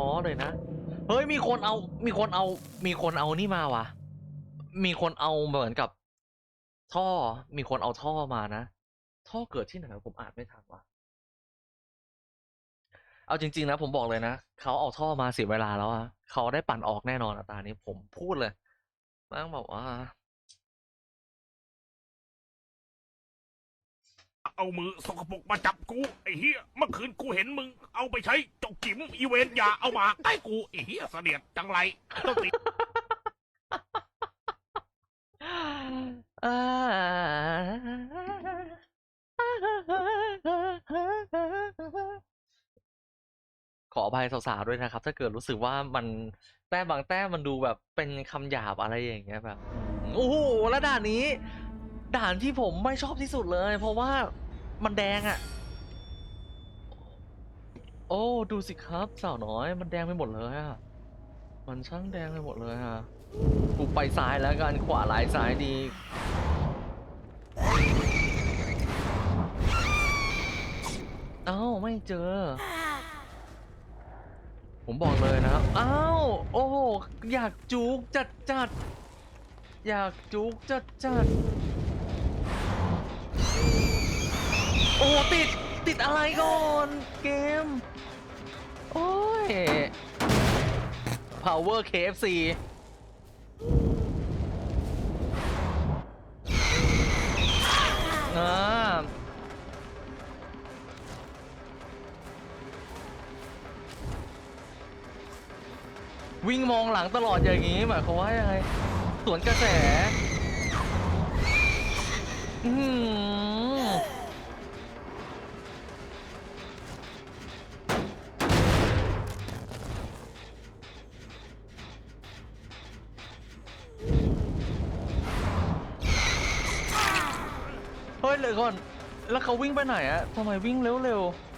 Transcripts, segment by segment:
ท้อเลยนะ เฮ้ยมีคนเอา มีคนเอา มีคนเอานี่มาวะมีคนเอาเหมือนกับ ท่อ มีคนเอาท่อมานะ ท่อเกิดที่ไหนผมอ่านไม่ทันว่ะ เอาจริง ๆ นะ ผมบอกเลยนะเขาเอาท่อมาเสียเวลาแล้วอะเขาได้ปั่นออกแน่นอนอะตานี้ผมพูดเลยแม่งบอกว่า เอามือสกปรกมาจับกูไอ้เหี้ยเมื่อคืนกูเห็นมึง เอาไปใช้จกจิ๋มอีเวนอย่าเอามาใกล้กูไอ้เหี้ยเสนียดจังไรต้องติดขออภัยสาวๆด้วยนะครับ ถ้าเกิดรู้สึกว่ามันแต้มบางแต้มมันดูแบบเป็นคำหยาบอะไรอย่างเงี้ยแบบโอ้โหแล้วด่านนี้ ด่านที่ผมไม่ชอบที่สุดเลย เพราะว่า มันแดงอะ่ะ โอ้ดูสิครับสาวน้อย มันแดงไปหมดเลยอะมันช่างแดงไปหมดเลยอะกูไปซ้ายแล้วกันขวาหลายซ้ายดีเอ้าไม่เจอ ผมบอกเลยนะครับอ้าวโอ้อยากจุกจัดจัดอยากจุกจัดจัด โอ้โหติด ติดอะไรก่อน เกม โอ้ย Power KFC อ่าวิ่งมองหลังตลอดอย่างนี้หมายความว่ายังไง สวนกระแส อือ เฮ้ยเลยก่อน แล้วเขาวิ่งไปไหนอะทำไมวิ่งเร็วๆ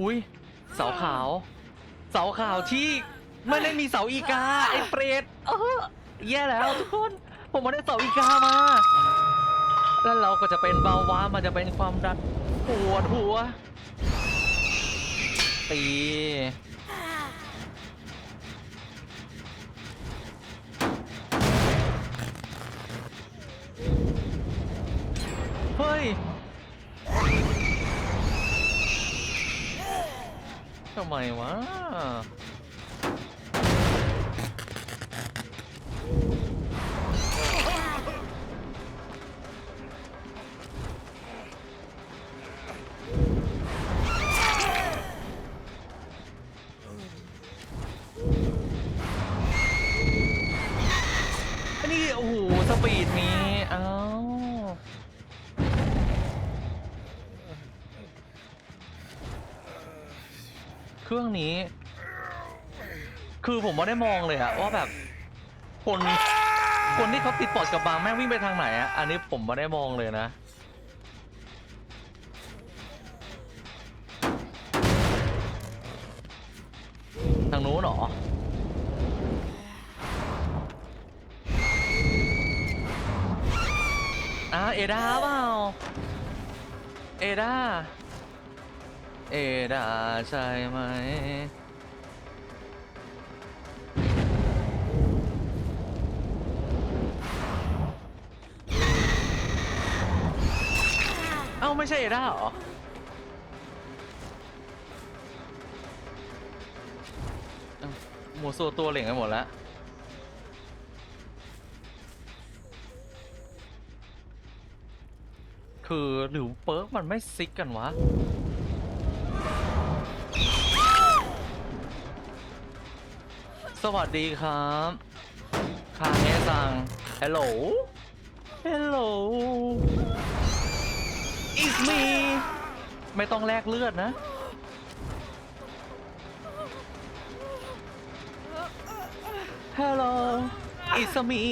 อุ้ยเสาขาว เสาขาวที่ ไม่ได้มีเสาอีกาไอ้เปรตเออแย่แล้วทุกคน ผมไม่ได้เสาอีกามา แล้วเราก็จะเป็นเบาหวานมันจะเป็นความดันปวดหัว ตี เฮ้ยทำไมวะ รื่องนี้ คือผมไม่ได้มองเลยอะว่าแบบ คนคนที่เขาติดปอดกับบางแม่งวิ่งไปทางไหนอะอันนี้ผมไม่ได้มองเลยนะทางนู้นหรออ่าเอดาเปล่า เอดา เอดาใช่ไหม เอ้า ไม่ใช่เอดาเหรอ เอ้าหมูโซตัวเหล่งไปหมดแล้ว คือหรือเปิร์กมันไม่ซิกกันวะ วัสดีครับคาเงซังฮัลโหลฮัลโหล it's me ไม่ต้องแลกเลือดนะ ฮัลโหล it's me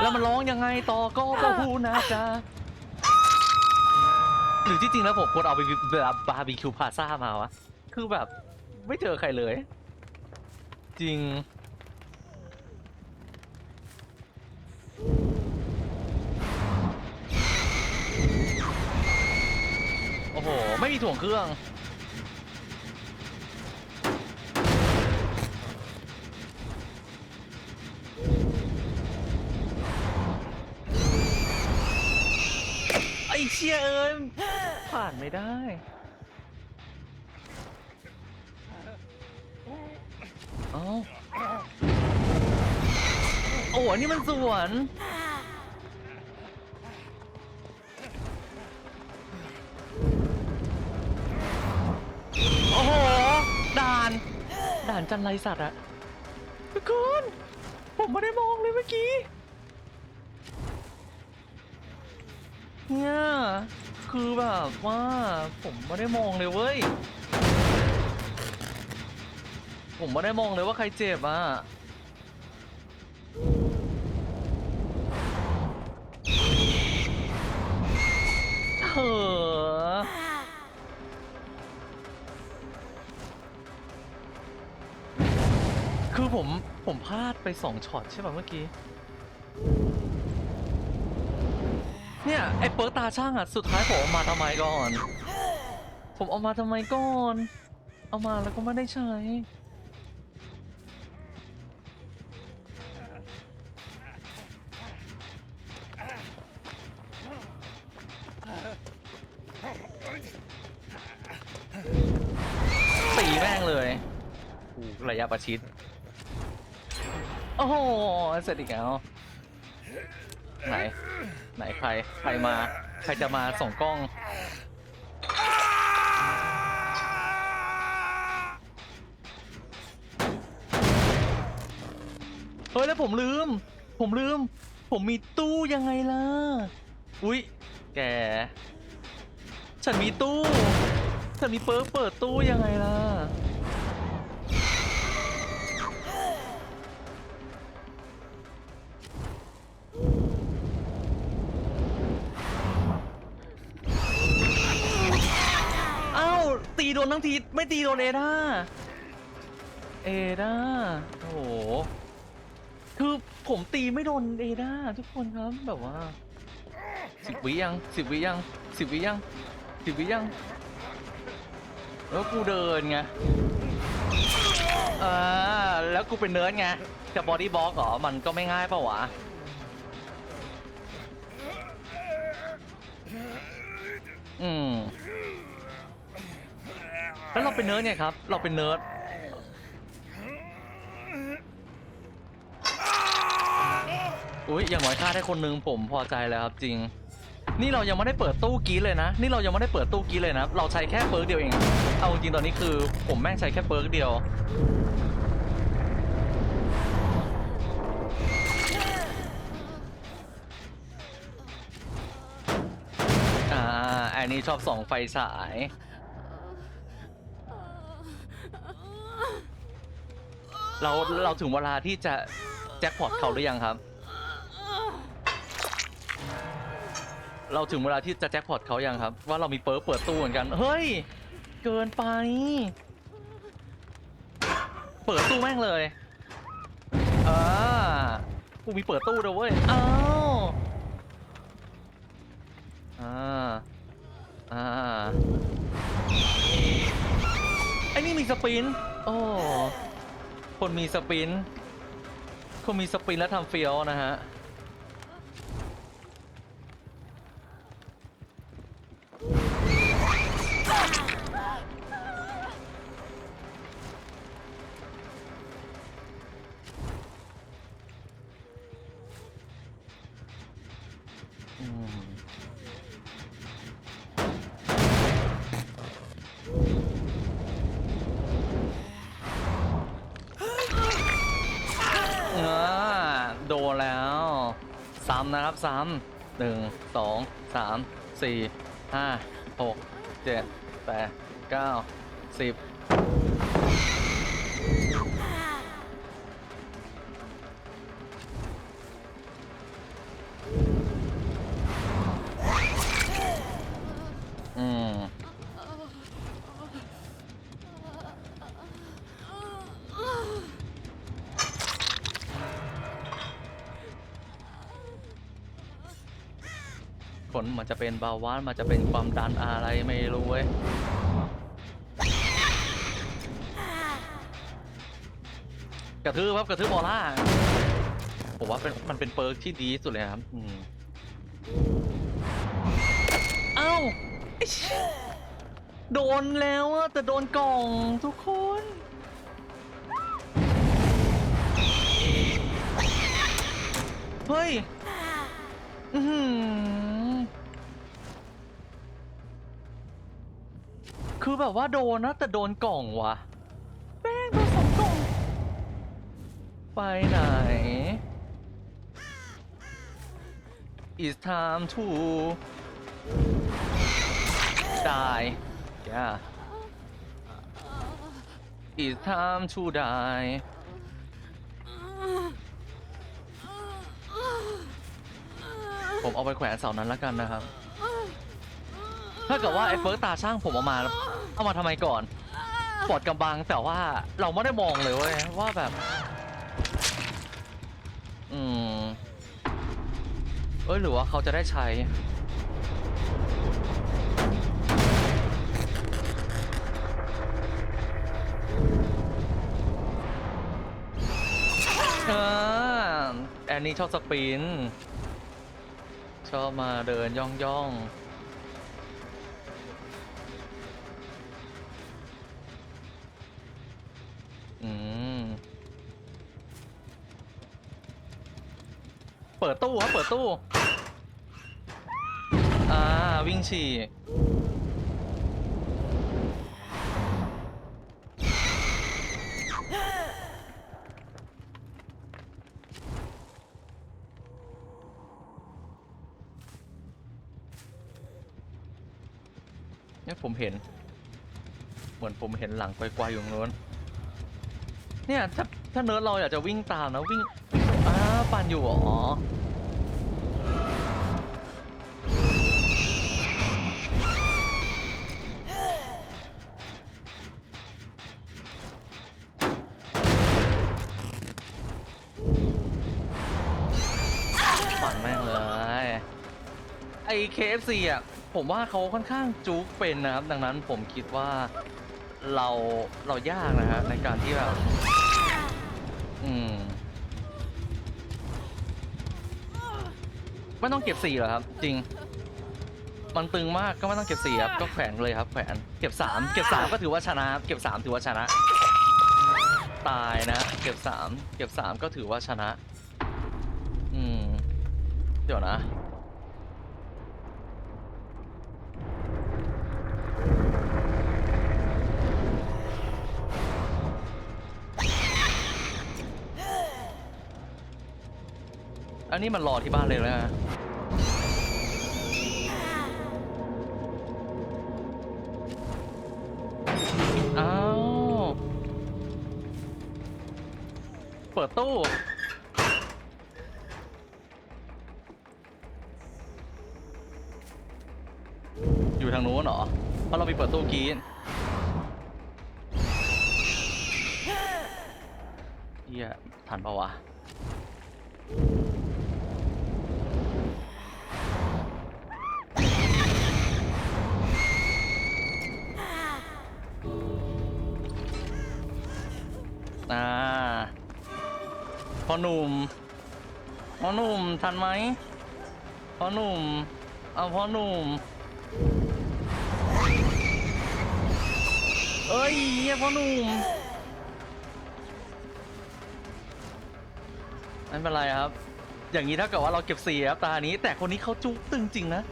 แล้วมันร้องยังไงต่อก็ก็พูนะจ๊ะ หรือที่จริงแล้วผมควรเอาไปแบบบาร์บีคิวพาซ่ามาวะ คือแบบไม่เจอใครเลย จริง โอ้โห ไม่มีถ่วงเครื่อง ไอ้เชี่ยเอ้ยผ่านไม่ได้ โอ้โหนนี่มันสวนโอ้โห ด่าน ด่านจันไรสัตว์อะทุกคนผมไม่ได้มองเลยเมื่อกี้เนี่ยคือแบบว่าผมไม่ได้มองเลยเว้ย ผมไม่ได้มองเลยว่าใครเจ็บอะเถอคือผมผมพลาดไปสองช็อตใช่ป่ะเมื่อกี้ เนี่ย ไอ้เปิร์ตาช่างอะ สุดท้ายผมเอามาทำไมก่อน ผมเอามาทำไมก่อน เอามาแล้วก็ไม่ได้ใช้ ระยะประชิด โอ้โหเสร็จอีกแล้วไหน ไหนใคร ใครมา ใครจะมาส่องกล้อง เฮ้ย แล้วผมลืม ผมลืม ผมมีตู้ยังไงล่ะ อุ๊ย แก ฉันมีตู้ ฉันมีเปิร์เปิดตู้ยังไงล่ะ ไม่ตีโดนเอดาเอดาโอ้โห คือผมตีไม่โดนเอดาทุกคนครับแบบว่าสิบวิยังสิบวิยังสิบวิยังสิบวิยัง แล้วกูเดินไงอ่าแล้วกูเป็นเนิร์ดไงจะบอดี้บล็อกเหรอ มันก็ไม่ง่ายเปล่าวะอืม แล้วเราเป็นเนิร์ดไงครับ เราเป็นเนิร์ดอุ้ยอย่างน้อยฆ่าได้คนนึงผมพอใจแล้วครับจริง นี่เรายังไม่ได้เปิดตู้กรีดเลยนะ นี่เรายังไม่ได้เปิดตู้กรีดเลยนะ เราใช้แค่เปิร์กเดียวเอง เอาจริงตอนนี้คือผมแม่งใช้แค่เปิร์กเดียว อ่าอันนี้ชอบส่องไฟฉาย เราเราถึงเวลาที่จะแจ็คพอตเขาหรือยังครับ เราถึงเวลาที่จะแจ็คพอตเขายังครับ ว่าเรามีเปิร์เปิดตู้เหมือนกัน เฮ้ย เกินไป เปิดตู้แม่งเลยอ่ากูมีเปิดตู้ด้วยเว้ยอ้าวอ่าอ่าไอ้นี่มีสปิน โอ้ คนมีสปินคนมีสปินแล้วทำเฟียวนะฮะ ซ้ำนะครับสามหนึ่งสองสามสี่ห้าหกเจ็ดแปดเก้าสิบ จะเป็นเบาหวานมันจะเป็นความดันอะไรไม่รู้เว้ยกระทืบครับกระทืบบอล่าผมว่าเป็นมันเป็นเปิร์กที่ดีสุดเลยครับอืมเอ้าไอ้เชี่ยโดนแล้วอะแต่โดนกล่องทุกคนเฮ้ย อื้อ คือแบบว่าโดนนะ แต่โดนกล่องวะแม่งโดนสองกล่อง ไปไหน It's time to die yeah It's time to die ผมเอาไปแขวนเสานั้นแล้วกันนะครับ ถ้าเกิดว่าไอ้เฟิร์สตาช่างผมเอามา เอามาทำไมก่อนปลอดกำบังแต่ว่าเราไม่ได้มองเลยเว้ยว่าแบบ อืม เอ้ยหรือว่าเขาจะได้ใช้อ่แอนนี่ชอบสปิน ชอบมาเดินย่องย่อง เปิดตู้ครับเปิดตู้ อ่า วิ่งฉี่เนี่ยผมเห็น เหมือนผมเห็นหลังไกวๆอยู่ตรงนู้น เนี่ยถ้าถ้าเนิร์ดเราอยากจะวิ่งตามนะวิ่ง อ่าปั่นอยู่เหรอปั่นแม่งเลย ไอ้ KFC อะ ผมว่าเขาค่อนข้างจุกเป็นนะครับ ดังนั้นผมคิดว่าเราเรายากนะฮะในการที่แบบ อืม ไม่ต้องเก็บสี่หรอครับ จริง มันตึงมากก็ไม่ต้องเก็บสี่ครับ ก็แขวนเลยครับแขวนเก็บสามเก็บสามก็ถือว่าชนะเก็บสามถือว่าชนะ ตายนะ เก็บสามเก็บสามก็ถือว่าชนะ อืม เดี๋ยวนะอันนี้มันรอที่บ้านเลยนะ เปิดตู้ อยู่ทางนู้นเหรอ เพราะเรามีเปิดตู้กี้เฮียทันปะวะอ่า พ่อหนุ่มพ่อหนุ่มทันไหมพ่อหนุ่ม เอาพ่อหนุ่ม เอ้ยเฮียพอหนุ่มไม่เป็นไรครับ อย่างนี้ถ้าเกิดว่าเราเก็บสี่ครับตานี้ แต่คนนี้เขาจุกตึงจริงนะ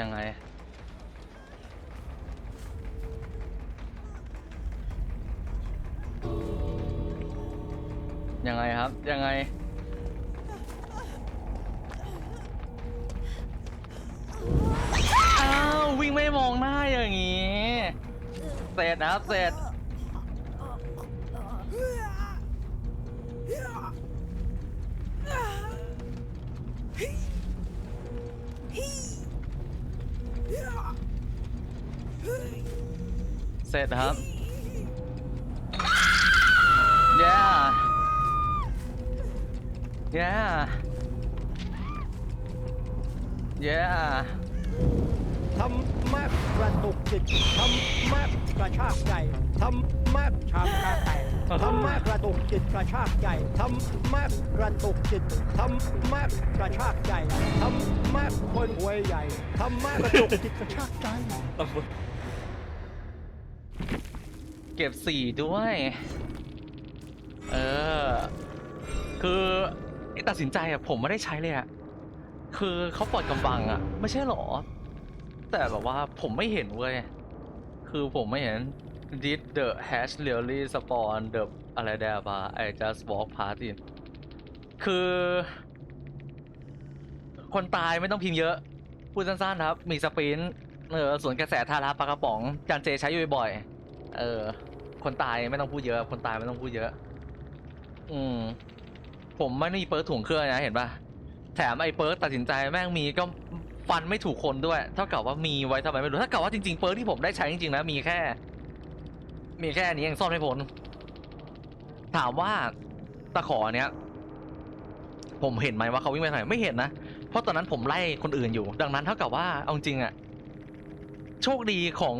ยังไง ยังไงครับ ยังไง อ้าว วิ่งไม่มองหน้าอย่างงี้ เสร็จนะครับ เสร็จ เสร็จครับ yeah yeah yeah ธรรมะกระตุกจิตธรรมะกระชากใจธรรมะชามกาแตกธรรมะกระตุกจิตกระชากใจธรรมะกระตุกจิตธรรมะกระชากใจธรรมะคนหวยใหญ่ธรรมะกระตุกจิตกระชากใจ เก็บสี่ด้วย เออ คือตัดสินใจอะผมไม่ได้ใช้เลยอะคือเขาปล่อยกำบังอะไม่ใช่หรอ แต่แบบว่าผมไม่เห็นเว้ย คือผมไม่เห็น did the hash really spawn the อะไรเดียบะ I just walk past it คือ คนตายไม่ต้องพิมพ์เยอะ พูดสั้นๆครับ มีสปรินต์เออส่วนกระแสทาราปลากระป๋องจานเจใช้อยู่บ่อย เออ คนตายไม่ต้องพูดเยอะ คนตายไม่ต้องพูดเยอะ อืม ผมไม่ได้มีเปิร์ถ่วงเครื่องนะเห็นปะแถมไอ้เปิร์ตัดสินใจแม่งมีก็ฟันไม่ถูกคนด้วย เท่ากับว่ามีไว้ทำไมไม่รู้ ถ้าเกิดว่าจริงๆเปิร์ที่ผมได้ใช้จริงๆนะมีแค่ มีแค่อันนี้ยังซ่อมไม่พ้นถามว่าตะขอเนี้ยผมเห็นไหมว่าเขาวิ่งไปไหนไม่เห็นนะ เพราะตอนนั้นผมไล่คนอื่นอยู่ ดังนั้นเท่ากับว่าเอาจริงอะโชคดีของ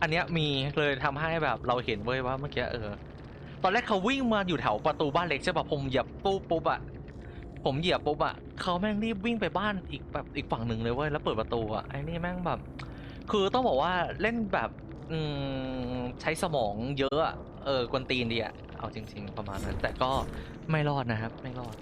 อันเนี้ยมีเลยทำให้แบบเราเห็นเว้ยว่าเมื่อกี้เออ ตอนแรกเขาวิ่งมาอยู่แถวประตูบ้านเล็กใช่ป่ะผมเหยียบปุ๊บปุ๊บอะผมเหยียบปุ๊บอะเขาแม่งรีบวิ่งไปบ้านอีกแบบอีกฝั่งหนึ่งเลยเว้ยแล้วเปิดประตูอะไอ้นี่แม่งแบบ คือต้องบอกว่าเล่นแบบอืมใช้สมองเยอะเออกวนตีนดีอะเอาจริง ๆ ประมาณนั้น แต่ก็ไม่รอดนะครับ ไม่รอด